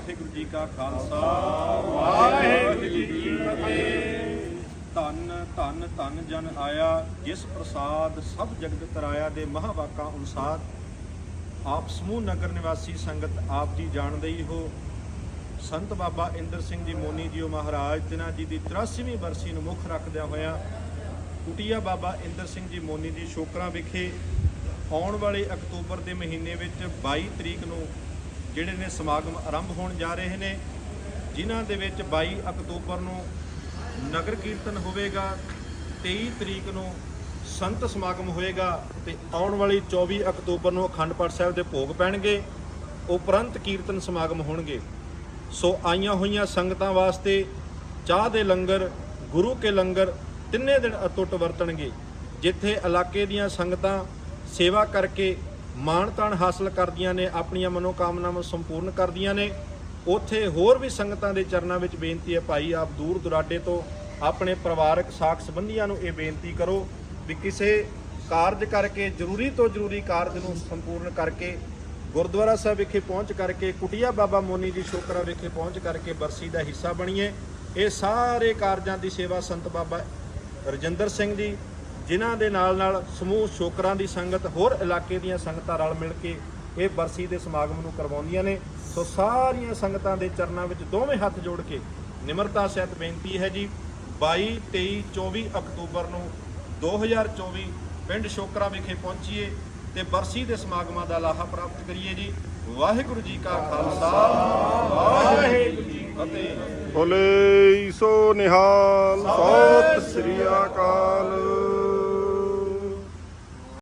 ਵਾਹਿਗੁਰੂ ਜੀ ਕਾ ਖਾਲਸਾ, ਵਾਹਿਗੁਰੂ ਜੀ ਕੀ ਫਤਿਹ। ਧੰਨ ਧੰਨ ਧੰਨ ਜਨ ਆਇਆ, ਜਿਸ ਪ੍ਰਸਾਦ ਸਭ ਜਗਤ ਤਰਾਇਆ ਦੇ ਮਹਾਵਾਕਾਂ ਅਨੁਸਾਰ। ਆਪ ਸਮੂਹ ਨਗਰ ਨਿਵਾਸੀ ਸੰਗਤ ਆਪ ਜੀ ਜਾਣਦੇ ਹੀ ਹੋ। ਸੰਤ ਬਾਬਾ ਇੰਦਰ ਸਿੰਘ ਜੀ ਮੋਨੀ ਜੀਓ ਮਹਾਰਾਜ ਜਿਨ੍ਹਾਂ ਜੀ ਦੀ 83ਵੀਂ ਬਰਸੀ ਨੂੰ ਮੁੱਖ ਰੱਖਦਿਆਂ ਹੋਇਆਂ, ਕੁਟੀਆ ਬਾਬਾ ਇੰਦਰ ਸਿੰਘ ਜੀ ਮੋਨੀ ਜੀ ਸ਼ੋਕਰਾਂ ਵਿਖੇ, ਆਉਣ ਵਾਲੇ ਅਕਤੂਬਰ ਦੇ ਮਹੀਨੇ ਵਿੱਚ 22 ਤਰੀਕ ਨੂੰ ਜਿਹੜੇ ਨੇ ਸਮਾਗਮ ਆਰੰਭ ਹੋਣ ਜਾ ਰਹੇ ਨੇ, ਜਿਨ੍ਹਾਂ ਦੇ ਵਿੱਚ 22 ਅਕਤੂਬਰ ਨੂੰ ਨਗਰ ਕੀਰਤਨ ਹੋਵੇਗਾ 23 ਤਰੀਕ ਨੂੰ ਸੰਤ ਸਮਾਗਮ ਹੋਏਗਾ ਤੇ ਆਉਣ ਵਾਲੀ 24 ਅਕਤੂਬਰ ਨੂੰ ਅਖੰਡ ਪਾਠ ਸਾਹਿਬ ਦੇ ਭੋਗ ਪੈਣਗੇ, ਉਪਰੰਤ ਕੀਰਤਨ ਸਮਾਗਮ ਹੋਣਗੇ। ਸੋ ਆਈਆਂ ਹੋਈਆਂ ਸੰਗਤਾਂ ਵਾਸਤੇ ਚਾਹ ਦੇ ਲੰਗਰ, ਗੁਰੂ ਕੇ ਲੰਗਰ ਤਿੰਨੇ ਦਿਨ ਅਟੁੱਟ ਵਰਤਣਗੇ, ਜਿੱਥੇ ਇਲਾਕੇ ਦੀਆਂ ਸੰਗਤਾਂ ਸੇਵਾ ਕਰਕੇ ਮਾਣ ਤਾਣ ਹਾਸਲ ਕਰਦੀਆਂ ਨੇ, ਆਪਣੀਆਂ ਮਨੋਕਾਮਨਾਵਾਂ ਸੰਪੂਰਨ ਕਰਦੀਆਂ ਨੇ। ਉੱਥੇ ਹੋਰ ਵੀ ਸੰਗਤਾਂ ਦੇ ਚਰਨਾਂ ਵਿੱਚ ਬੇਨਤੀ ਹੈ, ਭਾਈ ਆਪ ਦੂਰ ਦੁਰਾਡੇ ਤੋਂ ਆਪਣੇ ਪਰਿਵਾਰਕ ਸਾਖ ਸੰਬੰਧੀਆਂ ਨੂੰ ਇਹ ਬੇਨਤੀ ਕਰੋ ਵੀ ਕਿਸੇ ਕਾਰਜ ਕਰਕੇ, ਜ਼ਰੂਰੀ ਤੋਂ ਜ਼ਰੂਰੀ ਕਾਰਜ ਨੂੰ ਸੰਪੂਰਨ ਕਰਕੇ, ਗੁਰਦੁਆਰਾ ਸਾਹਿਬ ਵਿਖੇ ਪਹੁੰਚ ਕਰਕੇ, ਕੁਟੀਆ ਬਾਬਾ ਮੋਨੀ ਦੀ ਸ਼ੋਕਰਾ ਵਿਖੇ ਪਹੁੰਚ ਕਰਕੇ ਬਰਸੀ ਦਾ ਹਿੱਸਾ ਬਣੀਏ। ਇਹ ਸਾਰੇ ਕਾਰਜਾਂ ਦੀ ਸੇਵਾ ਸੰਤ ਬਾਬਾ ਰਜਿੰਦਰ ਸਿੰਘ ਜੀ ਜਿਨ੍ਹਾਂ ਦੇ ਨਾਲ ਨਾਲ ਸਮੂਹ ਸ਼ੋਕਰਾਂ ਦੀ ਸੰਗਤ, ਹੋਰ ਇਲਾਕੇ ਦੀਆਂ ਸੰਗਤਾਂ ਰਲ ਮਿਲ ਕੇ ਇਹ ਬਰਸੀ ਦੇ ਸਮਾਗਮ ਨੂੰ ਕਰਵਾਉਂਦੀਆਂ ਨੇ। ਸੋ ਸਾਰੀਆਂ ਸੰਗਤਾਂ ਦੇ ਚਰਨਾਂ ਵਿੱਚ ਦੋਵੇਂ ਹੱਥ ਜੋੜ ਕੇ ਨਿਮਰਤਾ ਸਹਿਤ ਬੇਨਤੀ ਹੈ ਜੀ 22 23 24 ਅਕਤੂਬਰ ਨੂੰ 2024 ਪਿੰਡ ਸ਼ੋਕਰਾ ਵਿਖੇ ਪਹੁੰਚੀਏ ਤੇ ਬਰਸੀ ਦੇ ਸਮਾਗਮਾਂ ਦਾ ਲਾਹਾ ਪ੍ਰਾਪਤ ਕਰੀਏ ਜੀ। ਵਾਹਿਗੁਰੂ ਜੀ ਕਾ ਖਾਲਸਾ, ਵਾਹਿਗੁਰੂ ਜੀ ਕੀ ਫਤਿਹ। ਬੋਲੇ ਸੋ ਨਿਹਾਲ, ਸਤਿ ਸ੍ਰੀ ਅਕਾਲ।